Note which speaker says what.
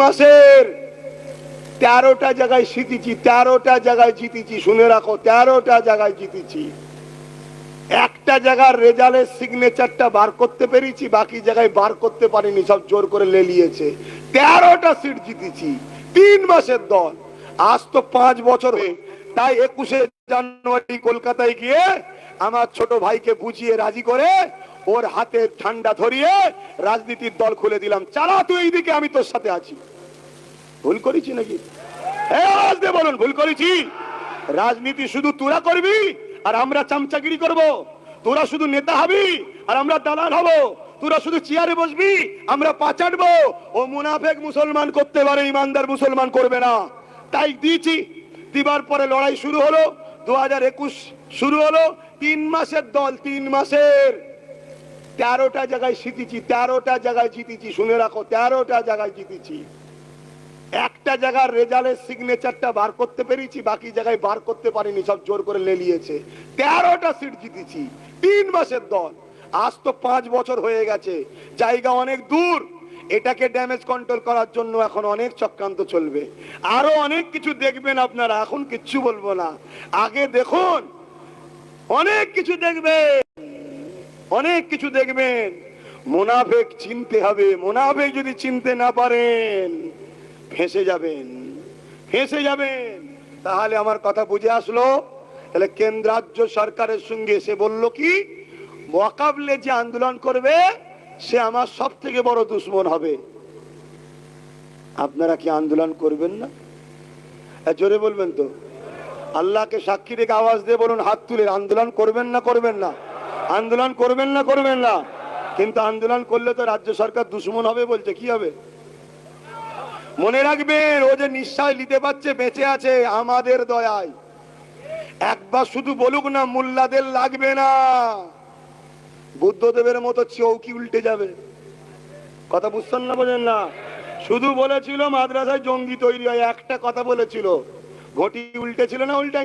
Speaker 1: মাসের তেরোটা জায়গায় জিতেছি, তেরোটা জায়গায় জিতেছি, শুনে রাখো, তেরোটা জায়গায় জিতেছি। একটা জায়গার রেজাল্টের সিগনেচারটা বার করতে পেরেছি, বাকি জায়গায় বার করতে পারিনি, সব জোর করে লেলিয়েছে। তেরোটা সিট জিতেছি তিন মাসের দল। আজ তো পাঁচ বছর হয়ে, তাই একুশে জানুয়ারি কলকাতায় গিয়ে আমার ছোট ভাইকে বুঝিয়ে রাজি করে ওর হাতে ঠান্ডা ধরিয়ে রাজনীতির দল খুলে দিলাম। চালা, তুই এইদিকে, আমি তোর সাথে আছি। ভুল করেছি নাকি? বলুন, ভুল করেছি? রাজনীতি শুধু তোরা করবি, আর আমরা চামচাগিরি করব। তোরা শুধু নেতা হবি, আর আমরা দালাল হব। তোরা শুধু চেয়ারে বসবি, আমরা পাচাটবো ও মুনাফেক মুসলমান করতে পারে, ইমানদার মুসলমান করবে না। তাই দিয়েছি। দিবার পরে লড়াই শুরু হলো। দু শুরু হলো। তিন মাসের দল, তিন মাসের। তেরোটা জায়গায় জিতেছি, তেরোটা জায়গায় জিতেছি, শুনে রাখো, তেরোটা জায়গায় জিতেছি। একটা জায়গার রেজাল্টের সিগনেচারটা বার করতে পেরেছি, বাকি জায়গায় বার করতে পারিনি, সব জোর করে লেলিয়েছে। তেরোটা সিট জিতেছি, তিন মাসের দল। আজ তো পাঁচ বছর হয়ে গেছে, জায়গা অনেক দূর। এটাকে ড্যামেজ কন্ট্রোল করার জন্য এখন অনেক চক্রান্ত চলবে। আরও অনেক কিছু দেখবেন আপনারা, এখন কিচ্ছু বলব না। আগে দেখুন, অনেক কিছু দেখবেন। অনেক কিছু দেখবেন। মোনাফেক চিনতে হবে, মোনাফেক যদি চিনতে না পারেন, ফেঁসে যাবেন ফেঁসে যাবেন। তাহলে আমার কথা বুঝে আসলো? তাহলে কেন্দ্র রাজ্য সরকারের সঙ্গে এসে বলল কি, মোকাবলে যে আন্দোলন করবে, সে আমার সব থেকে বড় দুশ্মন হবে। আপনারা কি আন্দোলন করবেন না? জোরে বলবেন তো। আল্লাহকে সাক্ষী রেখে আওয়াজ দিয়ে বলুন, হাত তুলে, আন্দোলন করবেন না করবেন না। আন্দোলন করবেন না করবেন না। কিন্তু আন্দোলন করলে তো রাজ্য সরকার দুশ্মন হবে বলছে কি হবে? মনে রাখবেন, ও যে নিঃশ্বাস নিতে পারছে, বেঁচে আছে আমাদের দয়ায়। একবার শুধু বলুক না, মোল্লাদের লাগবে না। বুদ্ধদেবের মতো চৌকি উল্টে যাবে। কথা বুঝছেন না বোঝেন না? শুধু বলেছিল মাদ্রাসায় জঙ্গি তৈরি হয়, একটা কথা বলেছিল। ঘটি উল্টে ছিল না উল্টে